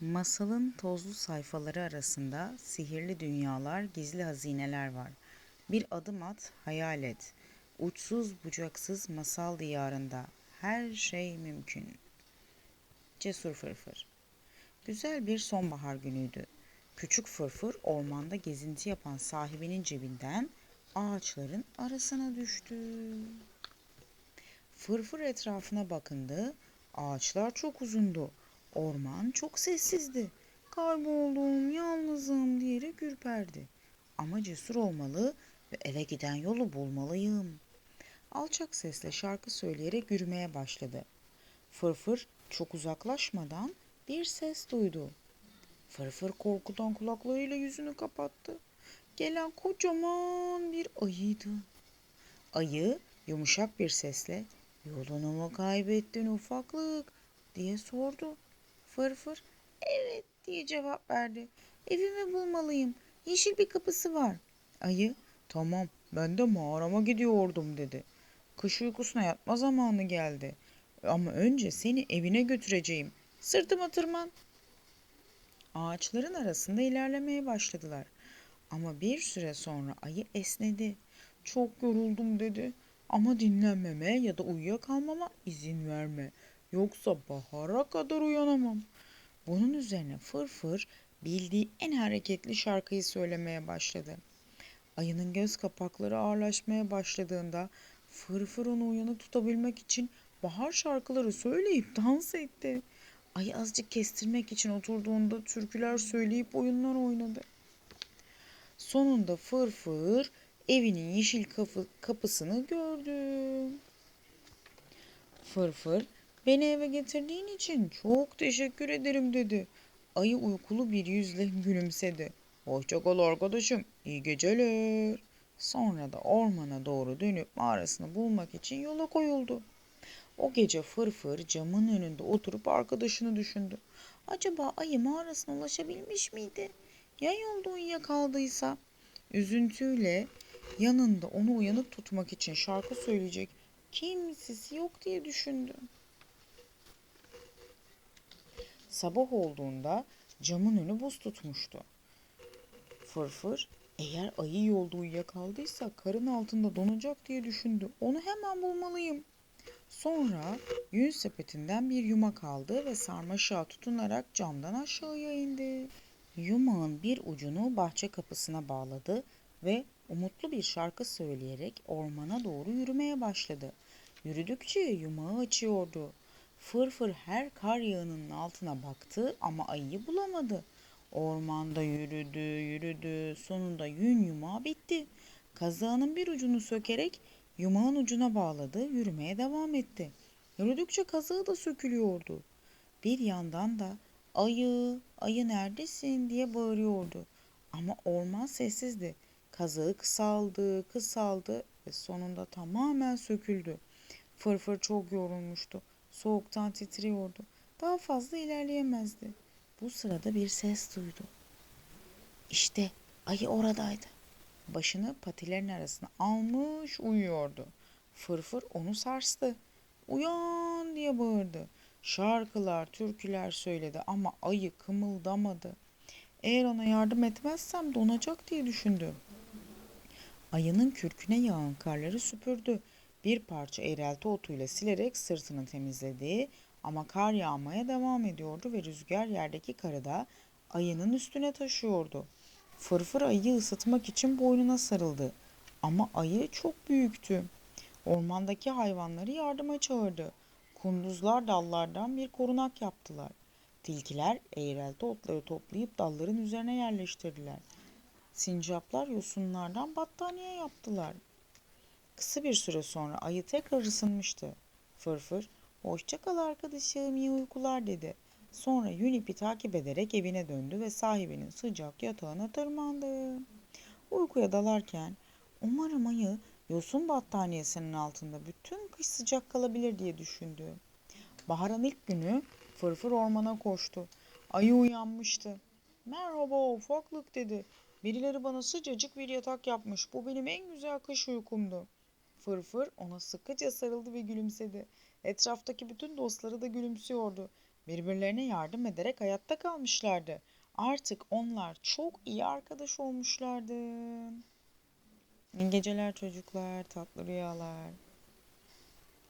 Masalın tozlu sayfaları arasında sihirli dünyalar, gizli hazineler var. Bir adım at, hayal et. Uçsuz bucaksız masal diyarında her şey mümkün. Cesur Fırfır Güzel bir sonbahar günüydü. Küçük Fırfır ormanda gezinti yapan sahibinin cebinden ağaçların arasına düştü. Fırfır etrafına bakındı. Ağaçlar çok uzundu. Orman çok sessizdi. Kayboldum, yalnızım diyerek ürperdi. Ama cesur olmalı ve eve giden yolu bulmalıyım. Alçak sesle şarkı söyleyerek yürümeye başladı. Fırfır çok uzaklaşmadan bir ses duydu. Fırfır korkudan kulaklarıyla yüzünü kapattı. Gelen kocaman bir ayıydı. Ayı yumuşak bir sesle Yolunu mu kaybettin ufaklık diye sordu. Fırfır evet diye cevap verdi. Evimi bulmalıyım. Yeşil bir kapısı var. Ayı tamam ben de mağarama gidiyordum dedi. Kış uykusuna yatma zamanı geldi. Ama önce seni evine götüreceğim. Sırtıma tırman. Ağaçların arasında ilerlemeye başladılar. Ama bir süre sonra ayı esnedi. Çok yoruldum dedi. Ama dinlenmeme ya da uyuyakalmama izin verme. Yoksa bahara kadar uyanamam. Bunun üzerine Fırfır bildiği en hareketli şarkıyı söylemeye başladı. Ayının göz kapakları ağırlaşmaya başladığında Fırfır onu uyanık tutabilmek için bahar şarkıları söyleyip dans etti. Ayı azıcık kestirmek için oturduğunda türküler söyleyip oyunlar oynadı. Sonunda Fırfır evinin yeşil kapı, kapısını gördü. Fırfır, beni eve getirdiğin için çok teşekkür ederim dedi. Ayı uykulu bir yüzle gülümsedi. Hoşça kal arkadaşım, iyi geceler. Sonra da ormana doğru dönüp mağarasını bulmak için yola koyuldu. O gece Fırfır camın önünde oturup arkadaşını düşündü. Acaba ayı mağarasına ulaşabilmiş miydi? Ya yolda uyuyakaldıysa? Üzüntüyle yanında onu uyanık tutmak için şarkı söyleyecek kimsesi yok diye düşündü. Sabah olduğunda camın önü buz tutmuştu. Fırfır eğer ayı yolda uyuyakaldıysa karın altında donacak diye düşündü. Onu hemen bulmalıyım. Sonra yün sepetinden bir yumak aldı ve sarmaşığa tutunarak camdan aşağıya indi. Yumağın bir ucunu bahçe kapısına bağladı ve umutlu bir şarkı söyleyerek ormana doğru yürümeye başladı. Yürüdükçe yumağı açıyordu. Fırfır her kar yağının altına baktı ama ayıyı bulamadı. Ormanda yürüdü, yürüdü. Sonunda yün yumağı bitti. Kazağının bir ucunu sökerek yumağın ucuna bağladı, yürümeye devam etti. Yürüdükçe kazağı da sökülüyordu. Bir yandan da ayı, ayı neredesin diye bağırıyordu. Ama orman sessizdi. Kazığı kısaldı, kısaldı ve sonunda tamamen söküldü. Fırfır çok yorulmuştu. Soğuktan titriyordu. Daha fazla ilerleyemezdi. Bu sırada bir ses duydu. İşte ayı oradaydı. Başını patilerin arasına almış uyuyordu. Fırfır onu sarstı. Uyan diye bağırdı. Şarkılar, türküler söyledi ama ayı kımıldamadı. Eğer ona yardım etmezsem donacak diye düşündü. Ayının kürküne yağan karları süpürdü. Bir parça eğrelti otuyla silerek sırtını temizledi ama kar yağmaya devam ediyordu ve rüzgar yerdeki karı da ayının üstüne taşıyordu. Fırfır ayıyı ısıtmak için boynuna sarıldı ama ayı çok büyüktü. Ormandaki hayvanları yardıma çağırdı. Kunduzlar dallardan bir korunak yaptılar. Tilkiler eğrelti otları toplayıp dalların üzerine yerleştirdiler. Sincaplar yosunlardan battaniye yaptılar. Kısa bir süre sonra ayı tekrar ısınmıştı. Fırfır, hoşça kal arkadaşım iyi uykular dedi. Sonra yün ipi takip ederek evine döndü ve sahibinin sıcak yatağına tırmandı. Uykuya dalarken umarım ayı yosun battaniyesinin altında bütün kış sıcak kalabilir diye düşündü. Baharın ilk günü Fırfır ormana koştu. Ayı uyanmıştı. Merhaba ufaklık dedi. Birileri bana sıcacık bir yatak yapmış. Bu benim en güzel kış uykumdu. Fırfır ona sıkıca sarıldı ve gülümsedi. Etraftaki bütün dostları da gülümsüyordu. Birbirlerine yardım ederek hayatta kalmışlardı. Artık onlar çok iyi arkadaş olmuşlardı. İyi geceler çocuklar, tatlı rüyalar.